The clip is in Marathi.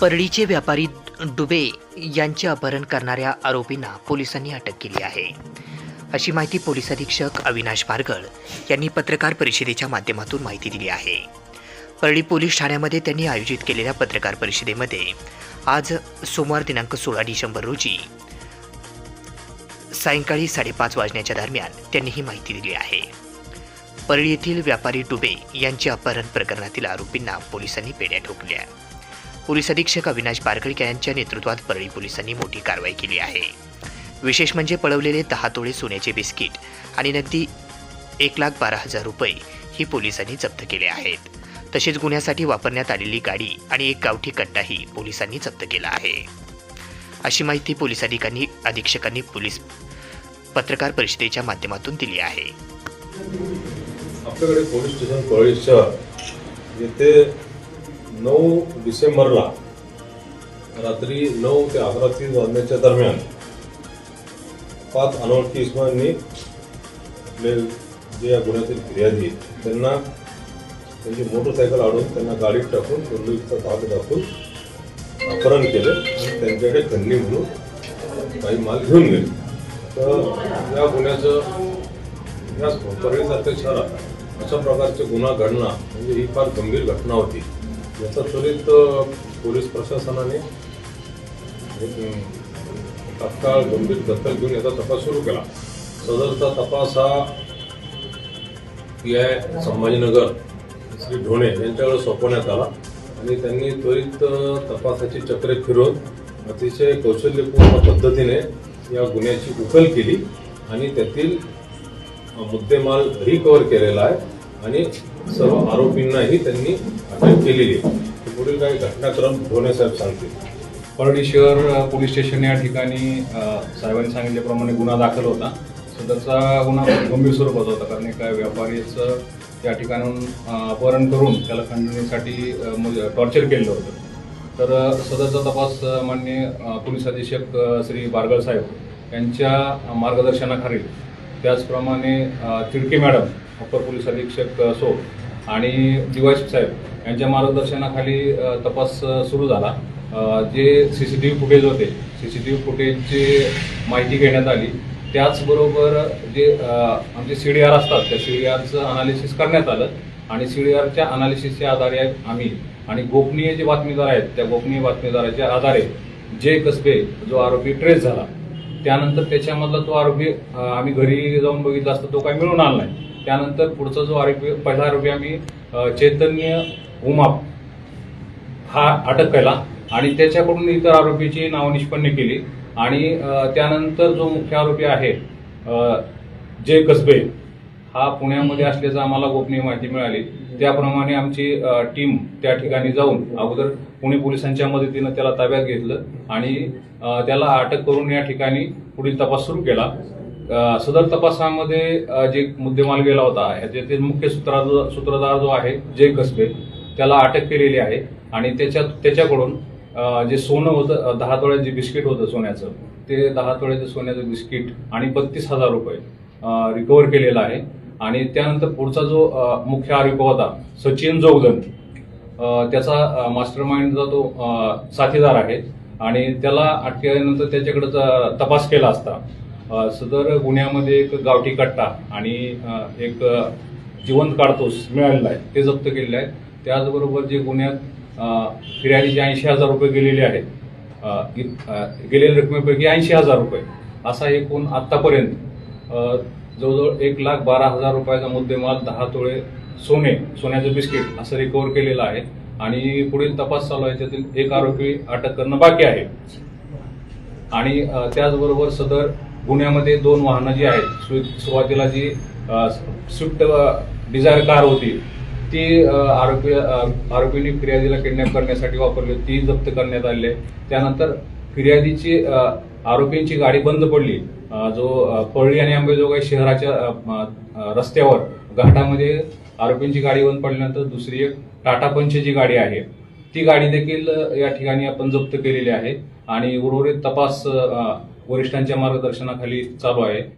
परळीचे व्यापारी डुबे यांचे अपहरण करणाऱ्या आरोपींना पोलिसांनी अटक केली आहे. अशी माहिती पोलीस अधीक्षक अविनाश बारगळ यांनी पत्रकार परिषदेच्या माध्यमातून माहिती दिली आहे. परळी पोलीस ठाण्यामध्ये त्यांनी आयोजित केलेल्या पत्रकार परिषदेमध्ये आज सोमवार दिनांक सोळा डिसेंबर रोजी सायंकाळी साडेपाच वाजण्याच्या दरम्यान त्यांनी ही माहिती दिली आहे. परळी येथील व्यापारी डुबे यांच्या अपहरण प्रकरणातील आरोपींना पोलिसांनी पेड्या ठोकल्या. पोलीस अधीक्षक अविनाश बारगळकर यांच्या नेतृत्वात परळी पोलिसांनी मोठी कारवाई केली आहे. विशेष म्हणजे पळवलेले दहा तोळे सोन्याचे बिस्किट आणि नगदी एक लाख बारा हजार रुपये ही पोलिसांनी जप्त केले आहेत. तसेच गुन्ह्यासाठी वापरण्यात आलेली गाडी आणि एक गावठी कट्टाही पोलिसांनी जप्त केला आहे. अशी माहिती पोलीस अधिकांनी अधीक्षकांनी पोलीस पत्रकार परिषदेच्या माध्यमातून दिली आहे. आपल्याकडे पोलीस स्टेशन येथे नऊ डिसेंबरला रात्री नऊ ते अकरा तीस वाजण्याच्या दरम्यान पाच अनोळखी इसमांनी आपले जे या गुन्ह्यातील फिर्यादी त्यांना त्यांची मोटरसायकल आडून त्यांना गाडीत टाकून पोलिसचा भाग दाखवून अपहरण केले आणि त्यांच्याकडे खंडणी म्हणून काही माल घेऊन गेले. तर या गुन्ह्याचं या परळीसारख्या शहरात अशा प्रकारचे गुन्हा घडणं म्हणजे ही फार गंभीर घटना होती. याचा त्वरित पोलीस प्रशासनाने तत्काळ तात्काळ गंभीर दखल घेऊन याचा तपास सुरू केला. सदरचा तपास हा पी आय संभाजीनगर श्री ढोणे यांच्याकडे सोपवण्यात आला आणि त्यांनी त्वरित तपासाची चक्रे फिरवून अतिशय कौशल्यपूर्ण पद्धतीने या गुन्ह्याची उकल केली आणि त्यातील मुद्देमाल रिकव्हर केलेला आहे आणि सर्व आरोपींनाही त्यांनी अटक केलेली आहे. पुढील काही घटनाक्रम ढोणे साहेब सांगतील. परडी शहर पोलीस स्टेशन या ठिकाणी साहेबांनी सांगितल्याप्रमाणे गुन्हा दाखल होता. सदरचा गुन्हा गंभीर स्वरूपाचा होता कारण एका व्यापारीचं त्या ठिकाणून अपहरण करून त्याला खंडणीसाठी टॉर्चर केलं होतं. तर सदरचा तपास मान्य पोलीस अधीक्षक श्री बारगळ साहेब यांच्या मार्गदर्शनाखाली त्याचप्रमाणे तिडके मॅडम अप्पर पोलीस अधीक्षक सो आणि डीवायस साहेब यांच्या मार्गदर्शनाखाली तपास सुरू झाला. जे C C T V footage होते सी सी टी व्ही फुटेजची माहिती घेण्यात आली. त्याचबरोबर जे आमचे सी डी आर असतात त्या सी डी आरचं अनालिसिस करण्यात आलं. आणि सी डी आरच्या अनालिसिसच्या आधारे आम्ही आणि गोपनीय जे बातमीदार आहेत त्या गोपनीय बातमीदाराच्या आधारे जे कसबे जो आरोपी ट्रेस झाला त्यानंतर त्याच्यामधला तो आरोपी आम्ही घरी जाऊन बघितला असता तो काही मिळून आला नाही. त्यानंतर पुढचा जो आरोपी पहिला आरोपी आम्ही चैतन्य उमाप हा अटक केला आणि त्याच्याकडून इतर आरोपीची नाव निष्पन्न केली. आणि त्यानंतर जो मुख्य आरोपी आहे जय कसबे हा पुण्यामध्ये असल्याचं आम्हाला गोपनीय माहिती मिळाली. त्याप्रमाणे आमची टीम त्या ठिकाणी जाऊन अगोदर पुणे पोलिसांच्या मदतीनं त्याला ताब्यात घेतलं आणि त्याला अटक करून या ठिकाणी पुढील तपास सुरू केला. सदर तपासामध्ये जे मुद्देमाल गेला होता ह्याच्यातील मुख्य सूत्रधार सूत्रधार जो आहे जय कसबे त्याला अटक केलेली आहे. आणि त्याच्या त्याच्याकडून जे सोनं होतं दहा तोळ्याचं जे बिस्किट होतं सोन्याचं ते दहा तोळ्याचं सोन्याचं बिस्किट आणि बत्तीस हजार रुपये रिकवर केलेला आहे. आणि त्यानंतर पुढचा जो मुख्य आरोपी होता सचिन जोगदन त्याचा मास्टर माइंडचा तो साथीदार आहे. आणि त्याला अटकेनंतर त्याच्याकडे तपास केला असता. सदर गुन्ह्यामध्ये एक गावठी कट्टा आणि एक जिवंत काढतोस मिळालेला आहे. ते जप्त केलेलं आहे त्याचबरोबर जे गुन्ह्यात फिर्यादीचे ऐंशी हजार रुपये गेलेले आहेत गेलेल्या रकमेपैकी ऐंशी हजार रुपये. असा एकूण आत्तापर्यंत जवळजवळ एक लाख बारा हजार रुपयाचा मुद्देमाल दहा तोळे सोने सोन्याचं बिस्किट असं रिकवर केलेलं आहे. आणि पुढील तपास चालू आहे. त्यातील एक आरोपी अटक करणं बाकी आहे. आणि त्याचबरोबर सदर पुण्यामध्ये दोन वाहनं जी आहेत सुरुवातीला जी स्विफ्ट डिझायर कार होती ती आरोपी आरोपींनी फिर्यादीला किडनॅप करण्यासाठी वापरली ती जप्त करण्यात आली. आहे त्यानंतर फिर्यादीची आरोपींची गाडी बंद पडली. जो पळळी आणि अंबेजोगाई शहराच्या रस्त्यावर घाटामध्ये आरोपींची गाडी बंद पडल्यानंतर दुसरी एक टाटा पंचची गाडी आहे ती गाडी देखील या ठिकाणी आपण जप्त केलेली आहे. आणि उर्वरित तपास वरिष्ठांच्या मार्गदर्शनाखाली चालू आहे.